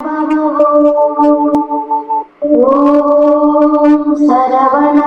ॐ सरवण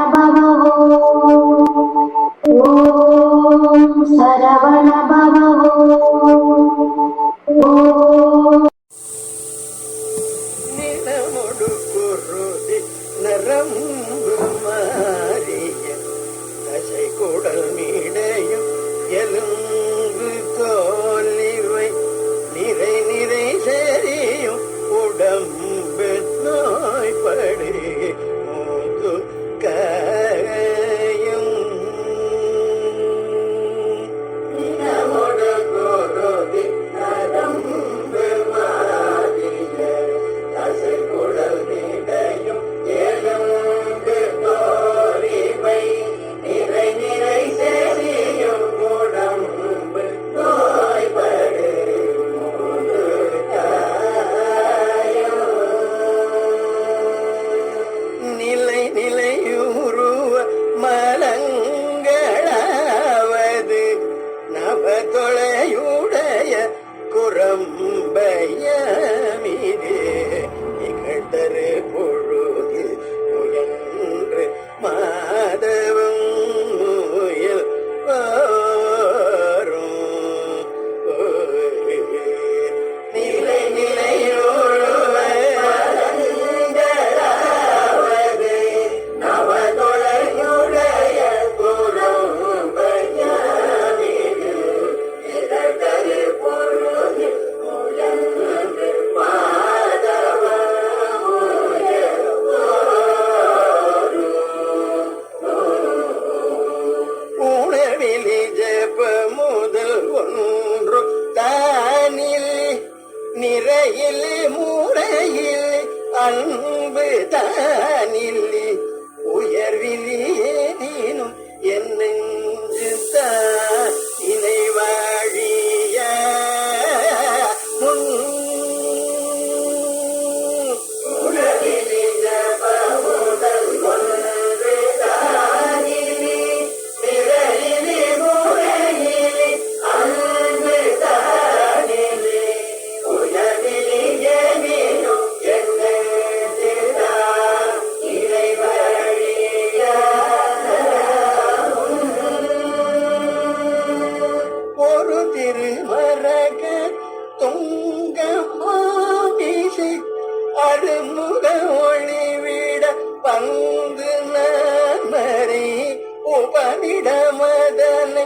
மூளையில் மூளையில் அன்பு தானில்லி உயர்விலேனும் என்னென்று தான் இணைவார் பங்கு நரி உபனிடமதனை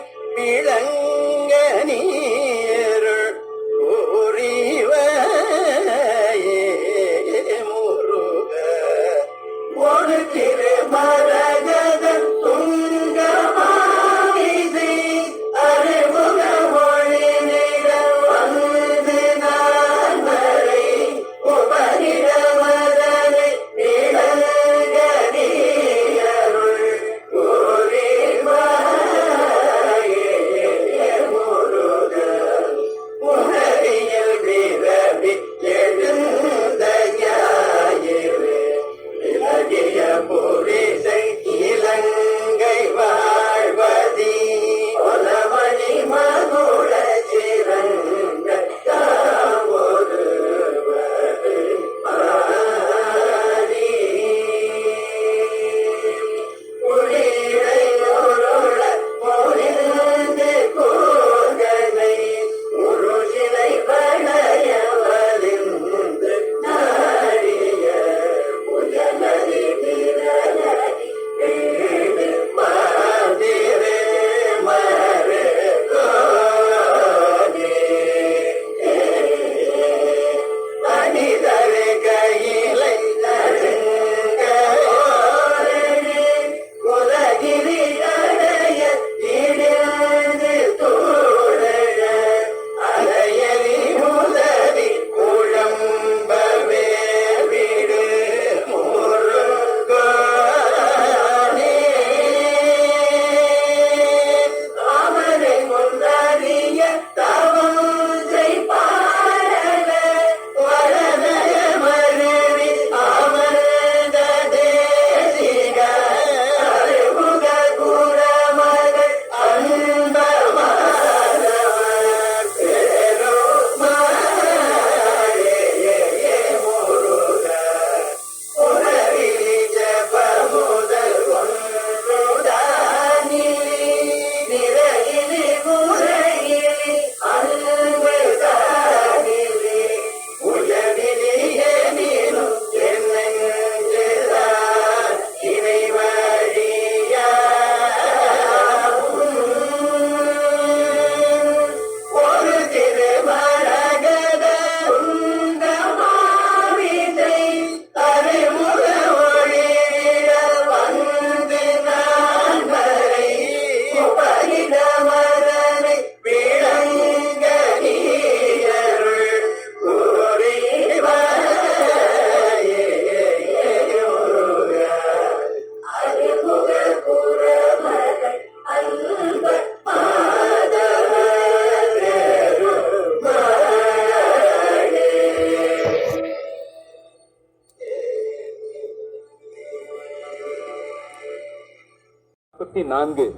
இருபத்தி நான்கு.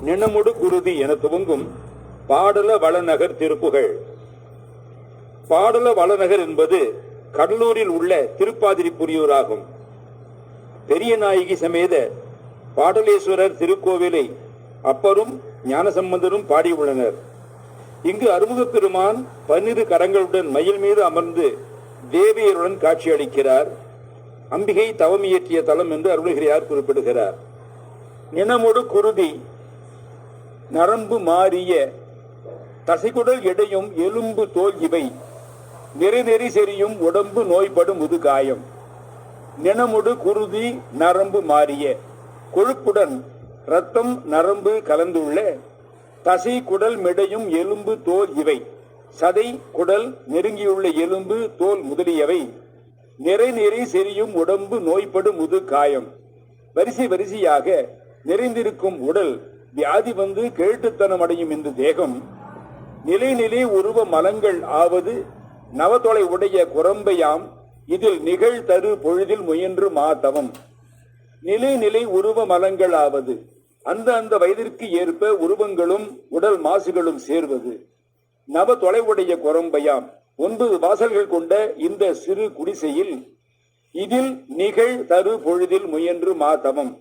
நினமுடு குருதி என துவங்கும் பாடல வளநகர் திருப்புகழ். பாடல வளநகர் என்பது கடலூரில் உள்ள திருப்பாதிரிப்புரியூர் பெரிய பெரியநாயகி சமேத பாடலேஸ்வரர் திருக்கோவிலை அப்பரும் ஞானசம்பந்தரும் பாடியுள்ளனர். இங்கு அறுமுகப் பெருமான் பன்னிரு கரங்களுடன் மயில் மீது அமர்ந்து தேவியருடன் காட்சியளிக்கிறார். அம்பிகை தவம் இயற்றிய தலம் என்று அருள்கிரியார் குறிப்பிடுகிறார். நினமொடு குருதி. நரம்பு மாறிய தசைகுடல் எடையும் எலும்பு தோல் இவை. நெறி நெறி செறியும் உடம்பு நோய்படும் முதுகாயம் நினமுடு குருதி நரம்பு மாறிய கொழுப்புடன் இரத்தம் நரம்பு கலந்துள்ள தசை குடல் மிடையும் எலும்பு தோல் இவை. சதை குடல் நெருங்கியுள்ள எலும்பு தோல் முதலியவை. நிறை நெறி செறியும் உடம்பு நோய்படும் முது காயம். வரிசை வரிசையாக நிறைந்திருக்கும் உடல் வியாதி வந்து கேட்டுத்தனம் அடையும் இந்த தேகம். நிலை நிலை உருவ மலங்கள் ஆவது நவதொலை உடைய குரம்பையாம். இதில் நிகழ் தரு பொழுதில் முயன்று மாதவம் நிலை நிலை உருவ மலங்கள் ஆவது அந்த அந்த வயதிற்கு ஏற்ப உருவங்களும் உடல் மாசுகளும் சேர்வது. நவ தொலைவுடைய குரம்பையாம். ஒன்பது வாசல்கள் கொண்ட இந்த சிறு குடிசையில் இதில் நிகழ் தரு பொழுதில் முயன்று மாதவம்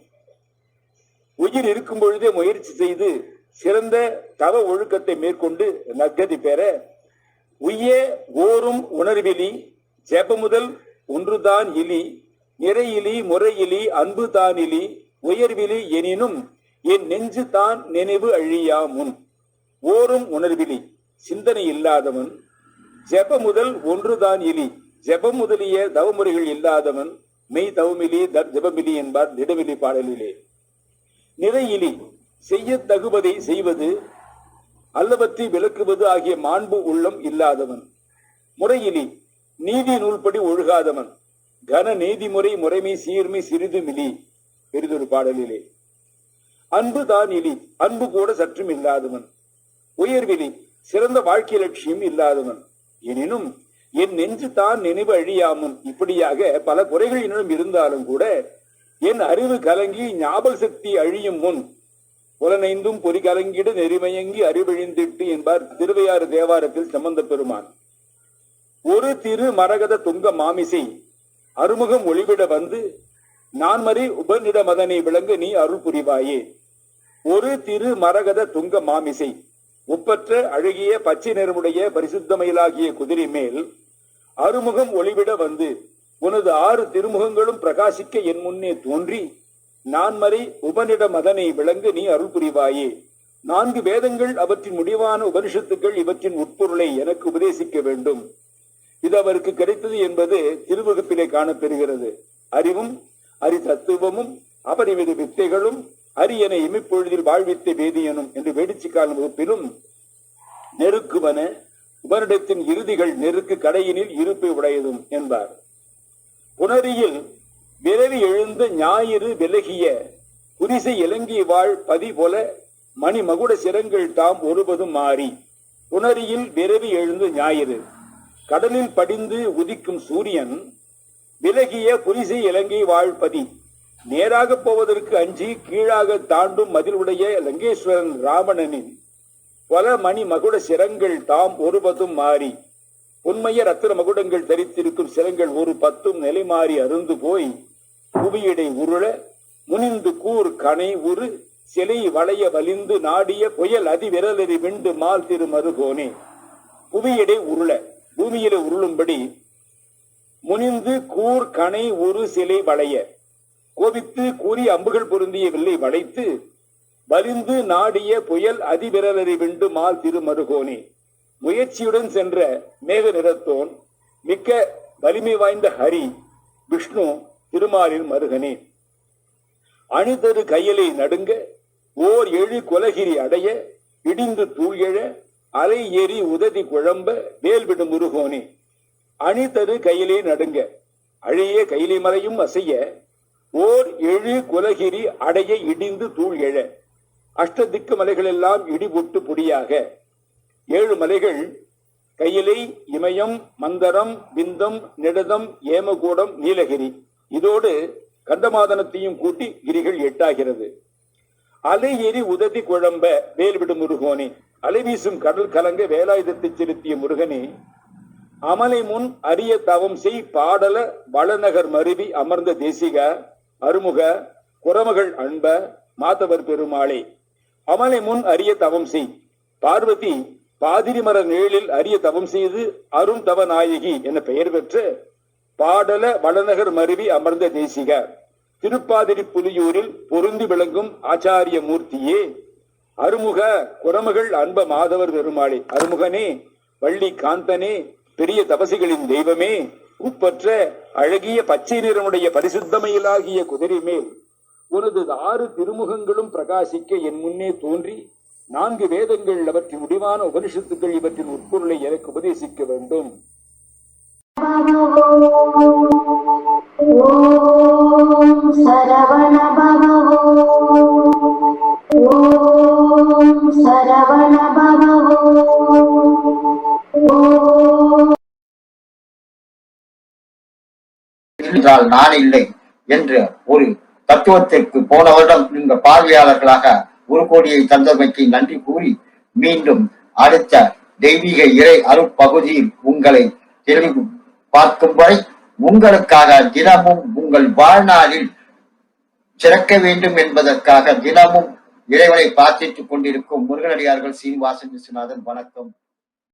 உயிர் இருக்கும் பொழுதே முயற்சி செய்து சிறந்த தவ ஒழுக்கத்தை மேற்கொண்டு நற்கதி பெற உய்ய ஓரும் உணர்விலி ஜெபமுதல் ஒன்றுதான் இலி நிறையிலி முறையிலி அன்பு தானிலி உயர்விலி எனினும் என் நெஞ்சு தான் நினைவு அழியா முன் ஓரும் உணர்விலி சிந்தனை இல்லாதவன் ஜெப முதல் ஒன்றுதான் இலி ஜெபம் முதலிய தவமுறைகள் இல்லாதவன் மெய் தவமிலி த- ஜெபமிலி என்பார் திடமிலி பாடலிலே. நிறையிலி செய்ய தகுவதை செய்வது அல்லவற்றை விளக்குவது ஆகிய மாண்பு உள்ளம் இல்லாதவன். முறையிலி நீதி நூல்படி ஒழுகாதவன். கன நீதிமுறை முறைமை சீர்மை சிறிது மிலி பெரிதொரு பாடலிலே. அன்பு தான் இலி அன்பு கூட சற்றும் இல்லாதவன். உயர்விலி சிறந்த வாழ்க்கை லட்சியம் இல்லாதவன். எனினும் என் நெஞ்சு தான் நினைவு அழியாமன் இப்படியாக பல குறைகள் இருந்தாலும் கூட என் அறிவு கலங்கி ஞாபக சக்தி அழியும் முன் புலனைந்தும் பொறி கலங்கிடு நெறிமயங்கி அறிவிழிந்திட்டு என்பார் திருவையாறு தேவாரத்தில் சம்பந்த பெருமான். ஒரு திரு மரகத துங்க மாமிசை அறுமுகம் ஒளிவிட வந்து நான்மறை உபநிட மதனை விளங்க நீ அருள் புரிவாயே. ஒரு திரு மரகத துங்க மாமிசை ஒப்பற்ற அழகிய பச்சை நிறமுடைய பரிசுத்தமயிலாகிய குதிரை மேல் அறுமுகம் ஒளிவிட வந்து உனது ஆறு திருமுகங்களும் பிரகாசிக்க என் முன்னே தோன்றி நான்மறை உபனிட மதனை விளங்க நீ அருள் புரிவாயே. நான்கு வேதங்கள் அவற்றின் முடிவான உபனிஷத்துக்கள் இவற்றின் உட்பொருளை எனக்கு உபதேசிக்க வேண்டும். இது அவருக்கு கிடைத்தது என்பது திருவகுப்பிலே காணப்பெறுகிறது. அறிவும் அரி தத்துவமும் அபரிமித வித்தைகளும் அரியனை இமிப்பொழுதில் வாழ்வித்த வேதியனும் என்று வேடிச்சிக்காலம் வகுப்பிலும் நெருக்குவன உபனிடத்தின் இறுதிகள் நெருக்கு கடையினில் இருப்பை உடையதும் என்பார். புனரியில் விரவி எழுந்த ஞாயிறு விலகிய குதிசை இலங்கை வாழ் பதி போல மணிமகுட சிரங்கள் தாம் ஒருபதும் மாறி. புனரியில் விரவி எழுந்த ஞாயிறு. கடலில் படிந்து உதிக்கும் சூரியன் விலகிய புரிசை இலங்கை வாழ்பதி நேராக போவதற்கு அஞ்சி கீழாக தாண்டும் மதிலுடைய லங்கேஸ்வரன் ராவணனின் பல மணி மகுட சிரங்கள் தாம் ஒருபதும் மாறி. உண்மைய ரத்தின மகுடங்கள் தரித்திருக்கும் சிலங்கள் ஒரு பத்தும் நிலை மாறி அருந்து போய் புவியடை உருள முனிந்து கூர் கனை உரு சிலை வளைய வலிந்து நாடிய புயல் அதிவிரலறி விண்டு மால் திரு மருகோனே புவியடை உருள பூமியில உருளும்படி முனிந்து கூர் கனை ஒரு சிலை வளைய கோபித்து கூறி அம்புகள் பொருந்திய வில்லை வளைத்து வலிந்து நாடிய புயல் அதிவிரலறி விண்டு மால் திருமருகோனே முயற்சியுடன் சென்ற மேக நிறத்தோன் மிக்க வலிமை வாய்ந்த ஹரி விஷ்ணு திருமாலின் மருகனே. அணிதரு கையலை நடுங்க ஓர் எழு கொலகிரி அடைய இடிந்து தூழ்கெழ அலை ஏறி உததி குழம்ப வேல்விடும் முருகோனே. அணிதரு கையிலே நடுங்க அழைய கையிலை மலையும் அசைய ஓர் எழு குலகிரி அடைய இடிந்து தூள் எழ. அஷ்டதிக்கு மலைகள் எல்லாம் இடிபொட்டு பொடியாக ஏழு மலைகள் கையிலை இமயம் மந்தரம் விந்தம் நெடுதம் ஏமகூடம் நீலகிரி. இதோடு கந்தமாதனத்தையும் கூட்டி கிரிகள் எட்டாகிறது. அலை எரி உதவி குழம்ப வேல்விடும் முருகோனே. அலை வீசும் கடல் கலங்க வேலாயுதத்தை செலுத்திய முருகனே அமலை முன் அரிய தவம் செய் பாடல வளநகர் மருவி அமர்ந்த தேசிக அருமுக குரமகள் அன்ப மாதவர் பெருமாளே. அமலை முன் அரிய தவம் செய். பார்வதி பாதிரிமர நிழலில் அரிய தவம் செய்து அரும் தவ நாயகி என பெயர் பெற்று பாடல வளநகர் மருவி அமர்ந்த தேசிக திருப்பாதிரி புலியூரில் பொருந்தி விளங்கும் ஆச்சாரிய மூர்த்தியே. அருமுக குரமகள் அன்ப மாதவர் பெருமாளி. அருமுகனே வள்ளி காந்தனே பெரிய தபசிகளின் தெய்வமே. உப்பற்ற அழகிய பச்சை நிறமுடைய பரிசுத்தமையிலாகிய குதிரை மேல் உனது ஆறு திருமுகங்களும் பிரகாசிக்க என் முன்னே தோன்றி நான்கு வேதங்கள் அவற்றின் முடிவான உபனிஷத்துக்கள் இவற்றின் உட்பொருளை எனக்கு உபதேசிக்க வேண்டும். என்றால் நான் இல்லை என்று ஒரு தத்துவத்திற்கு போன வருடம் இந்த பார்வையாளர்களாக ஒரு கோடியை தந்தமைக்கு நன்றி கூறி மீண்டும் அடுத்த தெய்வீக இறை அருட்பகுதியில் உங்களை தெளிவு பார்க்கும் வரை உங்களுக்காக தினமும் உங்கள் வாழ்நாளில் சிறக்க வேண்டும் என்பதற்காக தினமும் இறைவனை பிரார்த்தித்துக் கொண்டிருக்கும் முருகனடியார்கள் சீனிவாசன் விஸ்வநாதன். வணக்கம்.